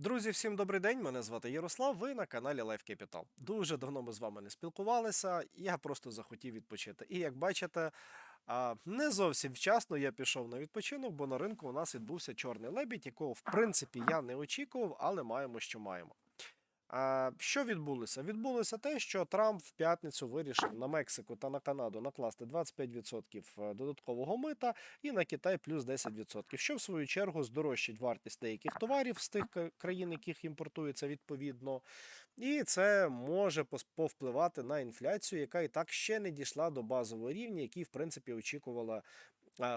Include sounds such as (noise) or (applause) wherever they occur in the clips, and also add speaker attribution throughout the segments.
Speaker 1: Друзі, всім добрий день. Мене звати Ярослав. Ви на каналі Life Capital. Дуже давно ми з вами не спілкувалися. Я просто захотів відпочити. І як бачите, не зовсім вчасно я пішов на відпочинок, бо на ринку у нас відбувся чорний лебідь, якого в принципі я не очікував, але маємо, що маємо. А, що відбулося? Відбулося те, що Трамп в п'ятницю вирішив на Мексику та на Канаду накласти 25% додаткового мита і на Китай плюс 10%, що в свою чергу здорожчить вартість деяких товарів з тих країн, яких імпортується відповідно. І це може повпливати на інфляцію, яка і так ще не дійшла до базового рівня, який в принципі очікувала е,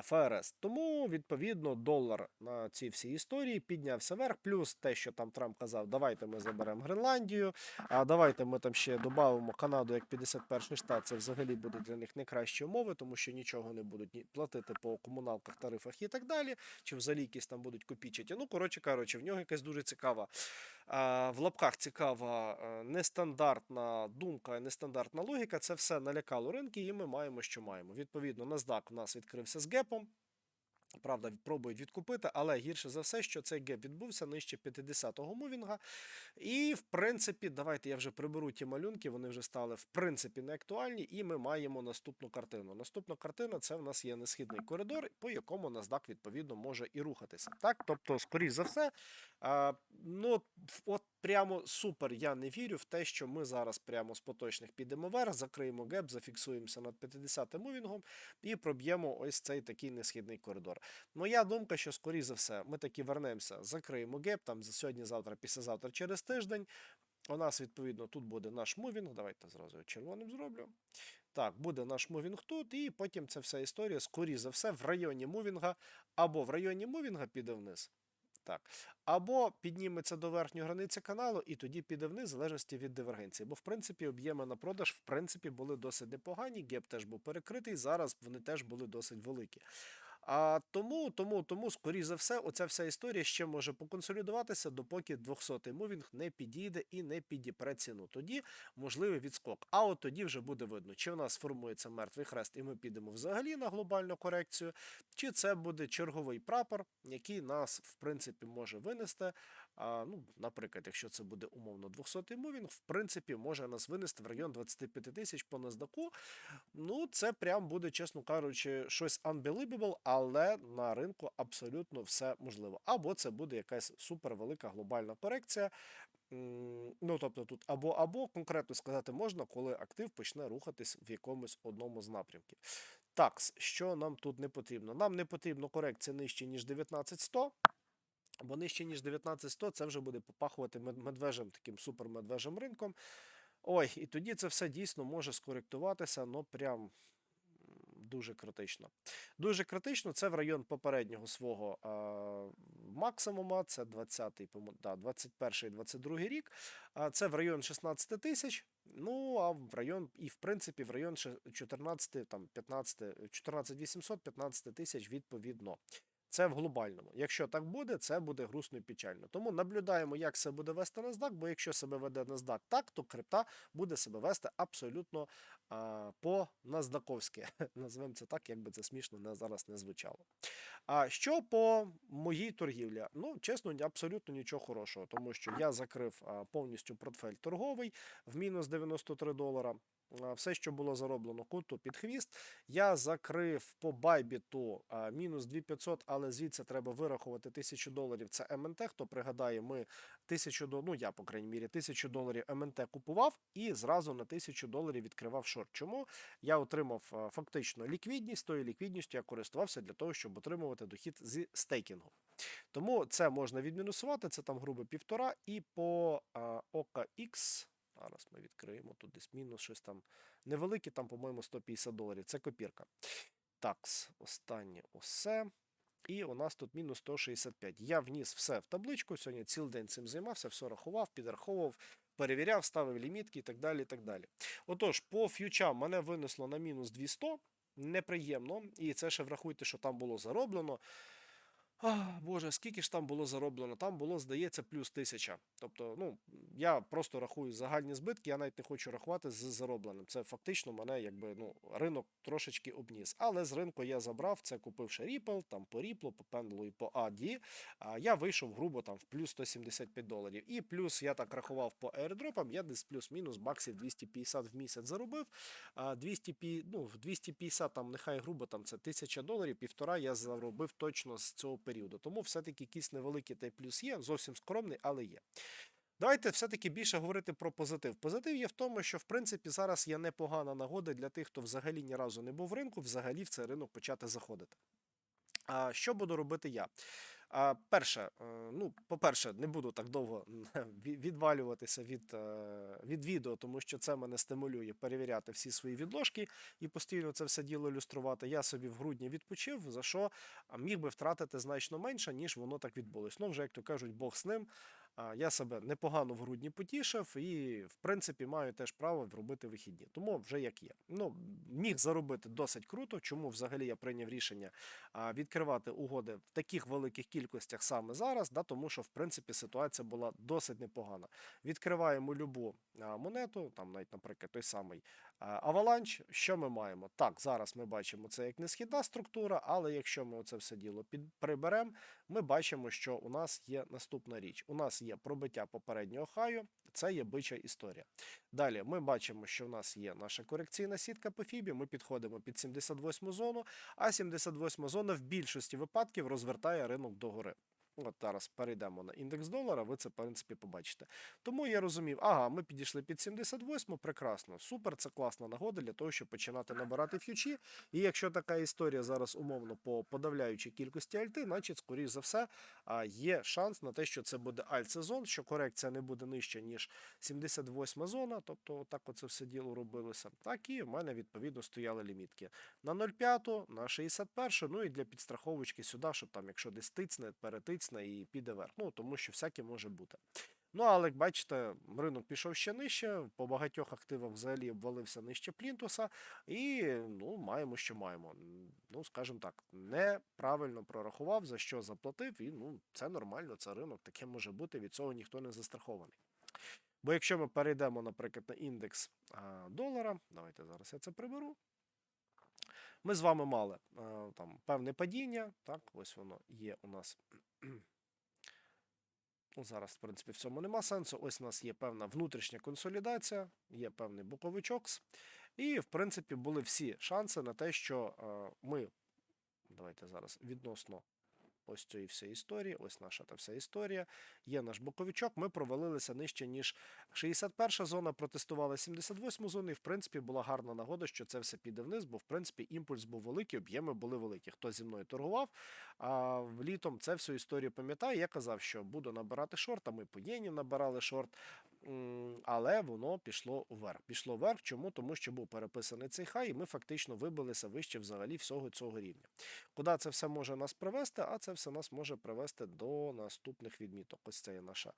Speaker 1: ФРС. Тому відповідно долар на цій всій історії піднявся вверх. Плюс те, що там Трамп казав, давайте ми заберемо Гренландію, а давайте ми там ще додамо Канаду як 51 штат. Це взагалі буде для них не кращі умови, тому що нічого не будуть платити по комуналках, тарифах і так далі. Чи взагалі якісь там будуть копічити. Ну коротше кажучи, в нього якась дуже цікава. В лапках цікава е, нестандартна думка, нестандартна логіка. Це все налякало ринки, і ми маємо, що маємо. Відповідно, NASDAQ у нас відкрився з гепом. Правда, пробують відкупити, але гірше за все, що цей геп відбувся нижче 50-го мувінга. І, в принципі, давайте я вже приберу ті малюнки, вони вже стали в принципі не актуальні, і ми маємо наступну картину. Наступна картина це в нас є несхідний коридор, по якому NASDAQ, відповідно може і рухатися. Так, тобто, скоріш за все, а, ну от прямо супер. Я не вірю в те, що ми зараз прямо з поточних підемо вверх, закриємо геп, зафіксуємося над 50-м мувінгом і проб'ємо ось цей такий несхідний коридор. Моя думка, що скоріш за все, ми таки вернемося, закриємо геп там за сьогодні, завтра, післязавтра, через тиждень. У нас, відповідно, тут буде наш мувінг. Давайте зразу червоним зроблю. Так, буде наш мувінг тут, і потім ця вся історія, скоріш за все, в районі мувінга, або в районі мувінга піде вниз. Так. Або підніметься до верхньої границі каналу, і тоді піде вниз, в залежності від дивергенції. Бо, в принципі, об'єми на продаж, в принципі, були досить непогані. Геп теж був перекритий, зараз вони теж були досить великі. А тому, тому, тому, скоріш за все, оця вся історія ще може поконсолідуватися, допоки 200-й мувінг не підійде і не підіпре ціну. Тоді можливий відскок. А от тоді вже буде видно, чи в нас формується мертвий хрест, і ми підемо взагалі на глобальну корекцію, чи це буде черговий прапор, який нас, в принципі, може винести. А, ну, наприклад, якщо це буде умовно 200-й мувінг, в принципі, може нас винести в район 25 тисяч по NASDAQ. Ну, це прям буде, чесно кажучи, щось unbelievable, але на ринку абсолютно все можливо. Або це буде якась супервелика глобальна корекція. Ну, тобто тут або або конкретно сказати можна, коли актив почне рухатись в якомусь одному з напрямків. Так, що нам тут не потрібно? Нам не потрібно корекція нижче, ніж 19100. Бо нижче, ніж 19100, це вже буде попахувати мед- медвежим таким супермедвежим ринком. Ой, і тоді це все дійсно може скоректуватися, ну прям дуже критично. Дуже критично це в район попереднього свого а, максимума, це 20-й, да, 21-й, 22 рік. А це в район 16 тисяч. Ну, а в район, і в принципі, в район 14, там, 15, 14 800, 15 тисяч відповідно. Це в глобальному. Якщо так буде, це буде грустно і печально. Тому наблюдаємо, як себе буде вести NASDAQ, бо якщо себе веде NASDAQ так, то крипта буде себе вести абсолютно а, по наздаковськи. (laughs) Назвемо це так, як би це смішно не зараз не звучало. А що по моїй торгівлі? Ну, чесно, абсолютно нічого хорошого, тому що я закрив а, повністю портфель торговий в мінус 93 долара. Все, що було зароблено куту під хвіст. Я закрив по байбіту мінус 2500, але звідси треба вирахувати 1000 доларів. Це МНТ. Хто пригадає, ми 1000 доларів, ну я, по крайній мірі, 1000 доларів МНТ купував і зразу на 1000 доларів відкривав шорт. Чому? Я отримав фактично ліквідність, тою ліквідністю я користувався для того, щоб отримувати дохід зі стейкінгу. Тому це можна відмінусувати, це там грубо півтора. І по OKX, зараз ми відкриємо тут десь мінус щось там невелике, там, по-моєму, 150 доларів. Це копірка. Такс, останнє усе. І у нас тут мінус 165. Я вніс все в табличку. Сьогодні цілий день цим займався, все рахував, підраховував, перевіряв, ставив лімітки і так далі. і так далі. Отож, по ф'ючам мене винесло на мінус 200. Неприємно. І це ще врахуйте, що там було зароблено. А, Боже, скільки ж там було зароблено? Там було, здається, плюс тисяча. Тобто, ну, я просто рахую загальні збитки, я навіть не хочу рахувати з заробленим. Це фактично мене, якби, ну, ринок трошечки обніс. Але з ринку я забрав, це купивши Ripple, там по Ripple, по Pendle і по AD. Я вийшов грубо там в плюс 175 доларів. І плюс я так рахував по airdropам, я десь плюс-мінус баксів 250 в місяць заробив. А 200, ну, 250 там нехай грубо там це 1000 доларів, півтора я заробив точно з цього. Тому все-таки якийсь невеликий той плюс є, зовсім скромний, але є. Давайте все-таки більше говорити про позитив. Позитив є в тому, що в принципі зараз є непогана нагода для тих, хто взагалі ні разу не був в ринку, взагалі в цей ринок почати заходити. А що буду робити я? Перше, е, ну, по-перше, не буду так довго (laughs) відвалюватися від, е, від відео, тому що це мене стимулює перевіряти всі свої відложки і постійно це все діло ілюструвати. Я собі в грудні відпочив, за що міг би втратити значно менше, ніж воно так відбулось. Ну, вже як то кажуть, Бог з ним. Я себе непогано в грудні потішив і, в принципі, маю теж право робити вихідні. Тому вже як є. Ну, міг заробити досить круто. Чому взагалі я прийняв рішення відкривати угоди в таких великих кількостях саме зараз? Да, тому що, в принципі, ситуація була досить непогана. Відкриваємо любу монету, там навіть, наприклад, той самий а, Avalanche. Що ми маємо? Так, зараз ми бачимо це як несхідна структура, але якщо ми це все діло приберемо, ми бачимо, що у нас є наступна річ. У нас є пробиття попереднього хаю, це є бича історія. Далі ми бачимо, що в нас є наша корекційна сітка по фібі. Ми підходимо під 78 зону, а 78 зона в більшості випадків розвертає ринок догори. От зараз перейдемо на індекс долара, ви це, в принципі, побачите. Тому я розумів, ага, ми підійшли під 78, прекрасно, супер, це класна нагода для того, щоб починати набирати ф'ючі. І якщо така історія зараз умовно по подавляючій кількості альти, значить, скоріш за все, є шанс на те, що це буде альт-сезон, що корекція не буде нижче, ніж 78 зона, тобто так оце все діло робилося. Так і в мене відповідно стояли лімітки на 0,5, на 61, ну і для підстраховочки сюди, щоб там, якщо десь тицне, перетицне і піде вверх. Ну тому що всяке може бути. Ну, але як бачите, ринок пішов ще нижче, по багатьох активах взагалі обвалився нижче плінтуса, і ну, маємо, що маємо. Ну, скажімо так, неправильно прорахував, за що заплатив, і ну, це нормально, це ринок, таке може бути, від цього ніхто не застрахований. Бо якщо ми перейдемо, наприклад, на індекс долара, давайте зараз я це приберу. Ми з вами мали там певне падіння, так, ось воно є у нас. Ну, зараз, в принципі, в цьому нема сенсу. Ось у нас є певна внутрішня консолідація, є певний боковичок. І, в принципі, були всі шанси на те, що е, ми, давайте зараз відносно ось цієї всієї історії, ось наша та вся історія, є наш боковичок, ми провалилися нижче, ніж 61 зона, протестували 78 зону, і, в принципі, була гарна нагода, що це все піде вниз, бо, в принципі, імпульс був великий, об'єми були великі. Хто зі мною торгував, а в літом це всю історію пам'ятаю. Я казав, що буду набирати шорт, а ми по єні набирали шорт. Але воно пішло вверх. Пішло вверх. Чому? Тому що був переписаний цей хай, і ми фактично вибилися вище взагалі всього цього рівня. Куди це все може нас привести? А це все нас може привести до наступних відміток. Ось це є наша,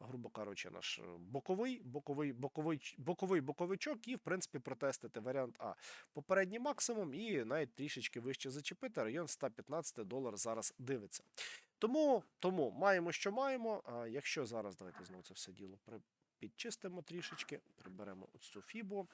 Speaker 1: грубо кажучи, наш е, боковий, боковий, боковий, боковий боковичок, і в принципі протестити варіант А. Попередній максимум, і навіть трішечки вище зачепити. Район 115 долар зараз дивиться. Тому, тому маємо, що маємо. А якщо зараз давайте знову це все діло при- підчистимо трішечки, приберемо ось цю фібу.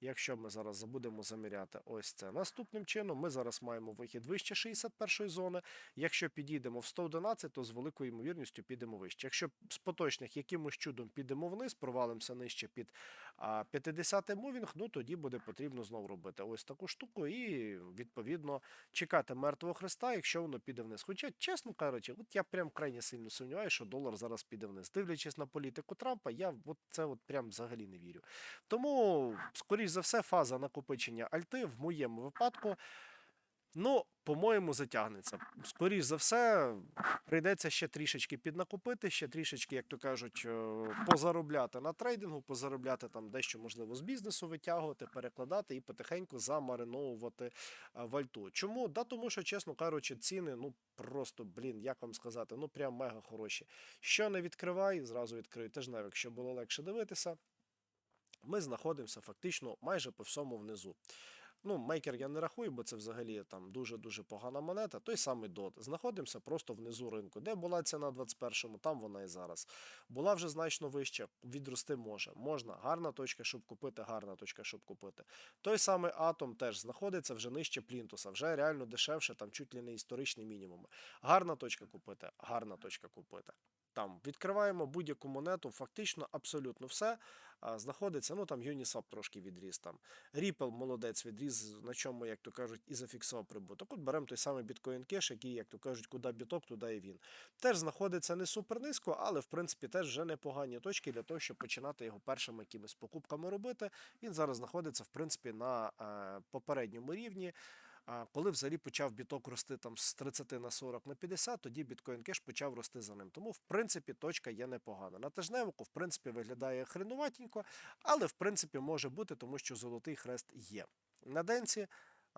Speaker 1: Якщо ми зараз забудемо заміряти ось це наступним чином, ми зараз маємо вихід вище 61 зони. Якщо підійдемо в 111, то з великою ймовірністю підемо вище. Якщо з поточних якимось чудом підемо вниз, провалимося нижче під а, 50 мувінг, ну тоді буде потрібно знову робити ось таку штуку і відповідно чекати мертвого хреста, якщо воно піде вниз. Хоча, чесно кажучи, от я прям крайне сильно сумніваюся, що долар зараз піде вниз. Дивлячись на політику Трампа, я от це от прям взагалі не вірю. Тому, скоріш за все, фаза накопичення альти в моєму випадку. Ну, по-моєму, затягнеться. Скоріш за все, прийдеться ще трішечки піднакопити, ще трішечки, як то кажуть, е, позаробляти на трейдингу, позаробляти там дещо, можливо, з бізнесу витягувати, перекладати і потихеньку замариновувати е, вальту. Чому? Да, тому що, чесно кажучи, ціни, ну просто, блін, як вам сказати, ну прям мега хороші. Що не відкривай, зразу відкрию. Навіть, якщо було легше дивитися, ми знаходимося фактично майже по всьому внизу. Ну, мейкер я не рахую, бо це взагалі там дуже-дуже погана монета. Той самий DOT. Знаходимося просто внизу ринку. Де була ціна 21-му, там вона і зараз. Була вже значно вища, відрости може. Можна. Гарна точка, щоб купити, гарна точка, щоб купити. Той самий Атом теж знаходиться вже нижче плінтуса, вже реально дешевше, там чуть ли не історичні мінімуми. Гарна точка купити, гарна точка купити. Там відкриваємо будь-яку монету, фактично абсолютно все знаходиться. Ну там Uniswap трошки відріс там. Ripple молодець відріс, на чому, як то кажуть, і зафіксував прибуток. От беремо той самий Bitcoin Cash, який, як то кажуть, куди біток, туди і він. Теж знаходиться не супер низько, але в принципі теж вже непогані точки для того, щоб починати його першими якимись покупками робити. Він зараз знаходиться, в принципі, на е, попередньому рівні. А коли взагалі почав біток рости там з 30 на 40 на 50, тоді біткоін кеш почав рости за ним. Тому, в принципі, точка є непогана. На тижневику, в принципі, виглядає хренуватенько, але в принципі може бути, тому що золотий хрест є. На денці.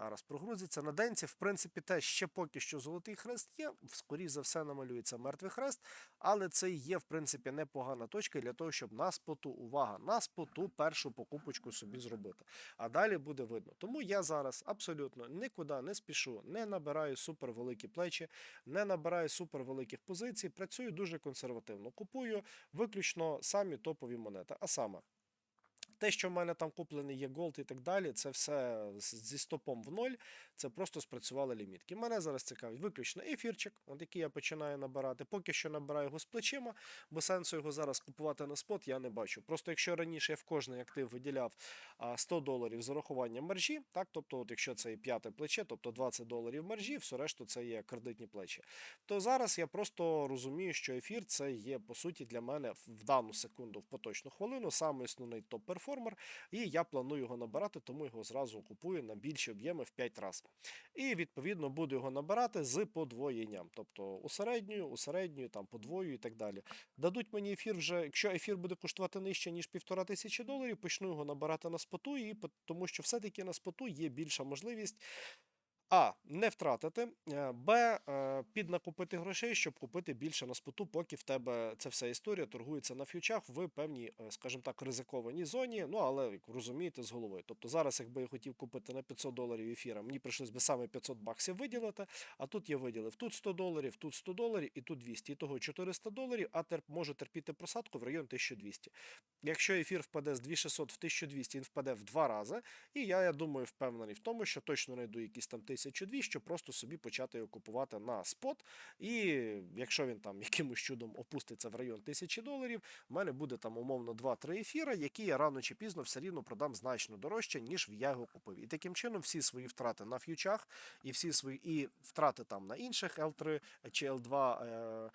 Speaker 1: А раз прогрузиться на денці, в принципі, теж ще поки що золотий хрест є. Скоріше за все намалюється мертвий хрест, але це є, в принципі, непогана точка для того, щоб на споту, увага, на споту першу покупочку собі зробити. А далі буде видно. Тому я зараз абсолютно нікуди не спішу, не набираю супервеликі плечі, не набираю супервеликих позицій. Працюю дуже консервативно. Купую виключно самі топові монети. А саме. Те, що в мене там куплений є голд і так далі, це все зі стопом в ноль. Це просто спрацювали лімітки. Мене зараз цікавить виключно ефірчик, от який я починаю набирати. Поки що набираю його з плечима, бо сенсу його зараз купувати на спот я не бачу. Просто якщо раніше я в кожний актив виділяв 100 доларів з урахуванням маржі, так, тобто, от якщо це і п'яте плече, тобто 20 доларів маржі, все решту це є кредитні плечі. То зараз я просто розумію, що ефір це є по суті для мене в- дану секунду, в поточну хвилину, саме основний топ-перформер, і я планую його набирати, тому його зразу купую на більші об'єми в 5 разів. І відповідно буду його набирати з подвоєнням, тобто усередньою, усередньою, там подвою і так далі. Дадуть мені ефір вже, якщо ефір буде коштувати нижче, ніж півтора тисячі доларів, почну його набирати на споту, і тому що все-таки на споту є більша можливість. А. Не втратити, е, Б. е, Піднакупити грошей, щоб купити більше на споту, поки в тебе ця вся історія торгується на фьючах в певній, е, скажімо так, ризикованій зоні. Ну але як розумієте, з головою. Тобто зараз, якби я хотів купити на 500 доларів ефіра, мені прийшлось би саме 500 баксів виділити. А тут я виділив тут 100 доларів, тут 100 доларів і тут 200. І того 400 доларів, а терп можу терпіти просадку в район 1200. Якщо ефір впаде з 2600 в 1200, він впаде в два рази. І я, я думаю, впевнений в тому, що точно знайду якісь там 1002, щоб просто собі почати його купувати на спот. І якщо він там (laughs) якимось чудом опуститься в район 1000 доларів, в мене буде там умовно 2-3 ефіра, які я рано чи пізно все рівно продам значно дорожче, ніж я його купив. І таким чином всі свої втрати на ф'ючах і всі свої і втрати там на інших L3 чи L2. Е-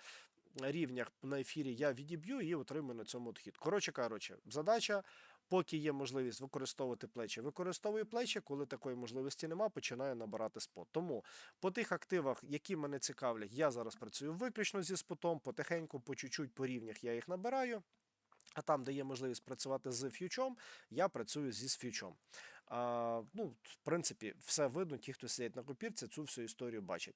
Speaker 1: Рівнях на ефірі я відіб'ю і отримую на цьому дохід. Коротше кажучи, задача Поки є можливість використовувати плечі, використовую плечі. Коли такої можливості нема, починаю набирати спот. Тому по тих активах, які мене цікавлять, я зараз працюю виключно зі спотом, потихеньку, по чуть-чуть по рівнях я їх набираю. А там, де є можливість працювати з ф'ючом, я працюю зі ф'ючом. Ну, в принципі, все видно, ті, хто сидять на копірці, цю всю історію бачать.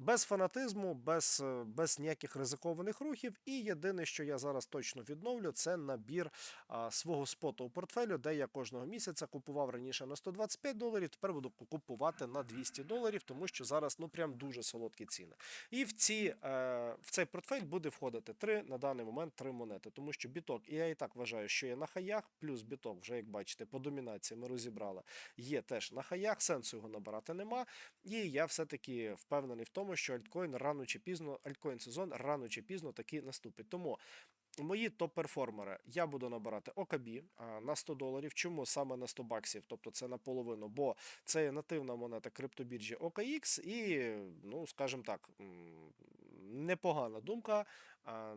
Speaker 1: Без фанатизму, без, е, без ніяких ризикованих рухів. І єдине, що я зараз точно відновлю, це набір а, свого споту у портфелю, де я кожного місяця купував раніше на 125 доларів, тепер буду купувати на 200 доларів, тому що зараз ну прям дуже солодкі ціни. І в, ці, е, в цей портфель буде входити три на даний момент три монети, тому що біток, і я і так вважаю, що є на хаях, плюс біток, вже як бачите, по домінації ми розібрали, є теж на хаях, сенсу його набирати нема. І я все-таки впевнений в тому, що альткоін рано чи пізно, альткоін сезон рано чи пізно таки наступить. Тому Мої топ-перформери я буду набирати ОКБ на 100 доларів. Чому саме на 100 баксів? Тобто це наполовину, бо це нативна монета криптобіржі OKX і, ну, скажімо так, непогана думка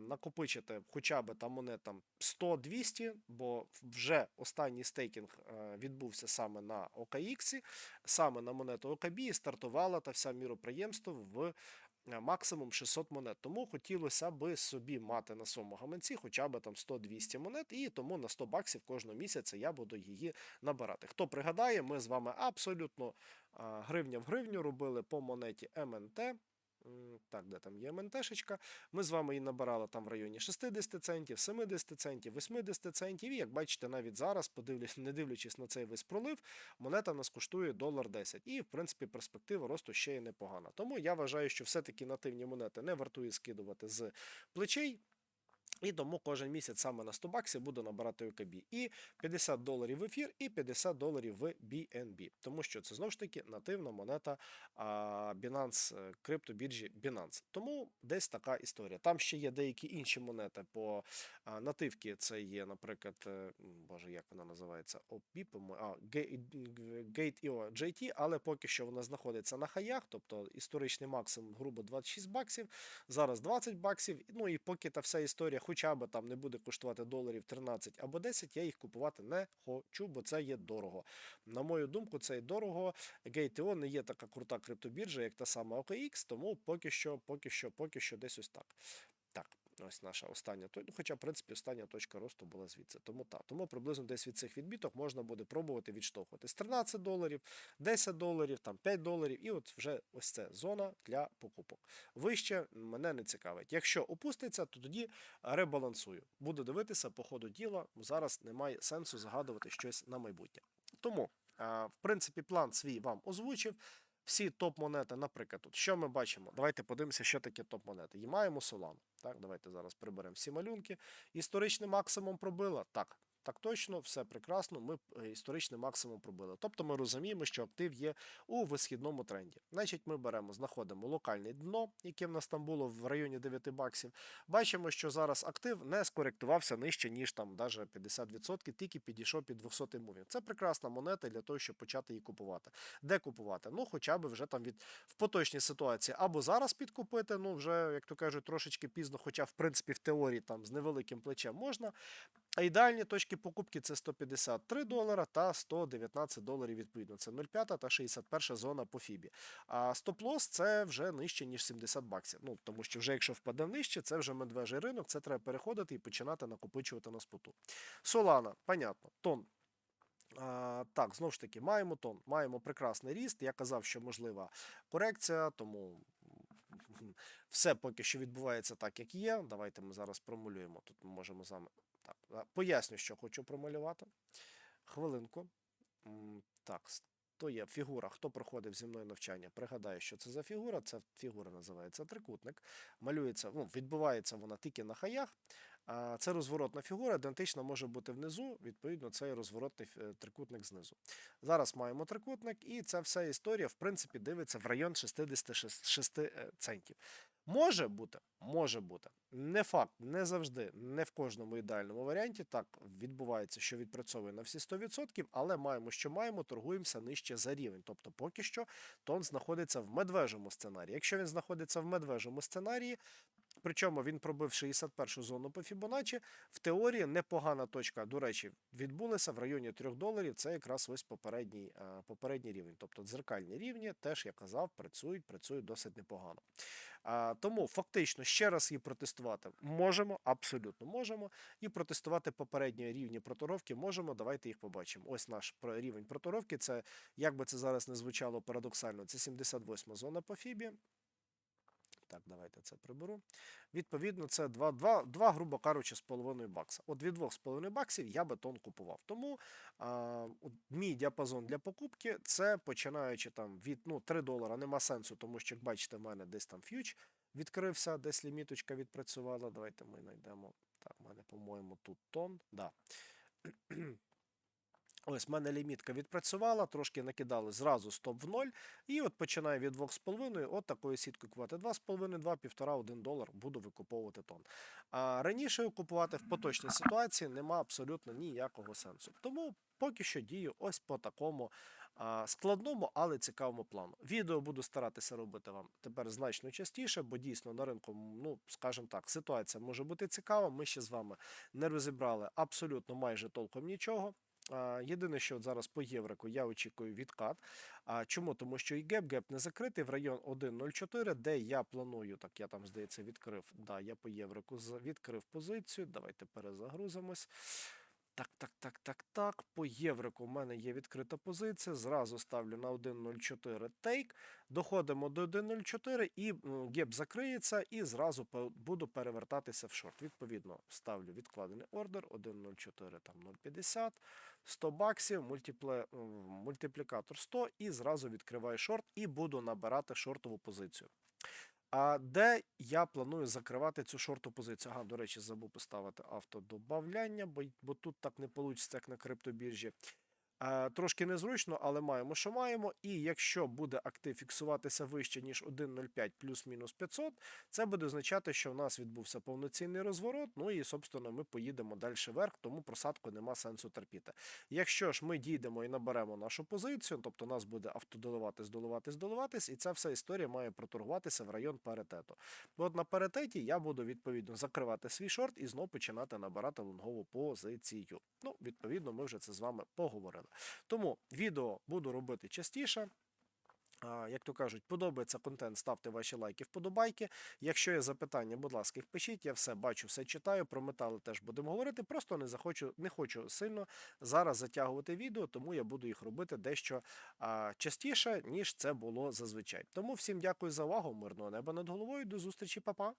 Speaker 1: накопичити хоча б там монет там 100-200, бо вже останній стейкінг відбувся саме на OKX, саме на монету ОКБ і стартувала та вся міроприємство в максимум 600 монет. Тому хотілося би собі мати на своєму гаманці хоча б там 100-200 монет, і тому на 100 баксів кожного місяця я буду її набирати. Хто пригадає, ми з вами абсолютно гривня в гривню робили по монеті МНТ. Так, де там є МНТшечка. Ми з вами її набирали там в районі 60 центів, 70 центів, 80 центів. І як бачите, навіть зараз, не дивлячись на цей весь пролив, монета нас коштує долар 10. І, в принципі, перспектива росту ще й непогана. Тому я вважаю, що все-таки нативні монети не вартує скидувати з плечей. І тому кожен місяць саме на 100 баксів буду набирати ОКБ. І 50 доларів в ефір, і 50 доларів в BNB. Тому що це знову ж таки нативна монета Binance, е, криптобіржі Binance. Тому десь така історія. Там ще є деякі інші монети по а, нативки. Це є, наприклад, е, боже, як вона називається? OP, а, Gate.io JT, але поки що вона знаходиться на хаях, тобто історичний максимум, грубо 26 баксів, зараз 20 баксів. Ну і поки та вся історія хоча б там не буде коштувати доларів 13 або 10, я їх купувати не хочу, бо це є дорого. На мою думку, це є дорого. GTO не є така крута криптобіржа, як та сама OKX, тому поки що, поки що, поки що десь ось так. Так, ось наша остання точка. Хоча, в принципі, остання точка росту була звідси. Тому так. Тому приблизно десь від цих відбіток можна буде пробувати відштовхуватись. 13 доларів, 10 доларів, там 5 доларів, і от вже ось це зона для покупок. Вище мене не цікавить. Якщо опуститься, то тоді ребалансую. Буду дивитися по ходу діла. Зараз немає сенсу загадувати щось на майбутнє. Тому, в принципі, план свій вам озвучив. Всі топ-монети, наприклад, тут що ми бачимо? Давайте подивимося, що таке топ-монети. І маємо Solana. Так, давайте зараз приберемо всі малюнки. Історичний максимум пробила. Так, так точно, все прекрасно. Ми е, історичний максимум пробили. Тобто ми розуміємо, що актив є у висхідному тренді. Значить, ми беремо, знаходимо локальне дно, яке в нас там було в районі 9 баксів. Бачимо, що зараз актив не скоректувався нижче, ніж там даже 50%, тільки підійшов під 200 мувінг. Це прекрасна монета для того, щоб почати її купувати. Де купувати? Ну, хоча б вже там від в поточній ситуації або зараз підкупити, ну вже, як то кажуть, трошечки пізно, хоча в принципі в теорії там з невеликим плечем можна. А ідеальні точки покупки це 153 долара та 119 доларів відповідно. Це 0,5 та 61 зона по Фібі. А стоп-лосс це вже нижче, ніж 70 баксів. Ну, тому що вже якщо впаде нижче, це вже медвежий ринок, це треба переходити і починати накопичувати на споту. Солана, понятно, тон. А, так, знову ж таки, маємо тон, маємо прекрасний ріст. Я казав, що можлива корекція, тому (laughs) все поки що відбувається так, як є. Давайте ми зараз промалюємо. Тут ми можемо з вами. Поясню, що хочу промалювати. Хвилинку. Так, то є фігура. Хто проходив зі мною навчання? Пригадаю, що це за фігура. Ця фігура називається трикутник. Малюється, ну, відбувається вона тільки на хаях. Це розворотна фігура, ідентична може бути внизу. Відповідно, це і розворотний е, трикутник знизу. Зараз маємо трикутник, і ця вся історія, в принципі, дивиться в район 66 е, центів. Може бути, може бути. Не факт, не завжди, не в кожному ідеальному варіанті. Так відбувається, що відпрацьовує на всі 100%, але маємо, що маємо, торгуємося нижче за рівень. Тобто, поки що тон знаходиться в медвежому сценарії. Якщо він знаходиться в медвежому сценарії, Причому він пробив 61 зону по Фібоначчі. В теорії непогана точка, до речі, відбулася в районі 3 доларів. Це якраз ось попередній, е, попередній рівень. Тобто дзеркальні рівні теж, я казав, працюють, працюють досить непогано. Тому фактично ще раз її протестувати можемо, абсолютно можемо. І протестувати попередні рівні проторговки можемо. Давайте їх побачимо. Ось наш рівень проторговки. Це як би це зараз не звучало парадоксально, це 78 зона по Фібі. Так, давайте це приберу. Відповідно, це 2, 2, 2 грубо кажучи, з половиною бакса. От від 2,5 баксів я бетон купував. Тому а, мій діапазон для покупки це починаючи там від ну, 3 долара. Нема сенсу, тому що, як бачите, в мене десь там фьюч відкрився, десь ліміточка відпрацювала. Давайте ми знайдемо. Так, в мене, по-моєму, тут тон. Да. Ось в мене лімітка відпрацювала, трошки накидали зразу стоп в ноль. І от починаю від 2,5, от такою сіткою купувати 2,5, 2, 1,5, 1 долар буду викуповувати тон. А раніше купувати в поточній ситуації нема абсолютно ніякого сенсу. Тому поки що дію ось по такому складному, але цікавому плану. Відео буду старатися робити вам тепер значно частіше, бо дійсно на ринку, ну скажімо так, ситуація може бути цікава. Ми ще з вами не розібрали абсолютно майже толком нічого. Єдине, що от зараз по єврику я очікую відкат. А чому? Тому що і геп геп не закритий в район 1.04, де я планую, так я там здається відкрив. Да, я по єврику відкрив позицію. Давайте перезагрузимось. Так, так, так, так, так. По єврику в мене є відкрита позиція. Зразу ставлю на 1.04 тейк. Доходимо до 1.04 і геп закриється, і зразу буду перевертатися в шорт. Відповідно, ставлю відкладений ордер 1.04, там 0.50, 100 баксів, мультиплікатор 100 і зразу відкриваю шорт і буду набирати шортову позицію. А де я планую закривати цю шорту позицію? Ага, до речі, забув поставити автодобавляння, бо, бо тут так не вийде, як на криптобіржі. Е, трошки незручно, але маємо, що маємо. І якщо буде актив фіксуватися вище, ніж 1.05 плюс-мінус 500, це буде означати, що в нас відбувся повноцінний розворот. Ну і, собственно, ми поїдемо далі вверх, тому просадку нема сенсу терпіти. Якщо ж ми дійдемо і наберемо нашу позицію, тобто нас буде автодоливатись, доливатись, доливатись, і ця вся історія має проторгуватися в район паритету. От на паритеті я буду відповідно закривати свій шорт і знову починати набирати лонгову позицію. Ну, відповідно, ми вже це з вами поговорили. Тому відео буду робити частіше. Як то кажуть, подобається контент, ставте ваші лайки, вподобайки. Якщо є запитання, будь ласка, їх пишіть. Я все бачу, все читаю. Про метали теж будемо говорити. Просто не захочу, не хочу сильно зараз затягувати відео, тому я буду їх робити дещо а, частіше, ніж це було зазвичай. Тому всім дякую за увагу. Мирного неба над головою. До зустрічі, па-па!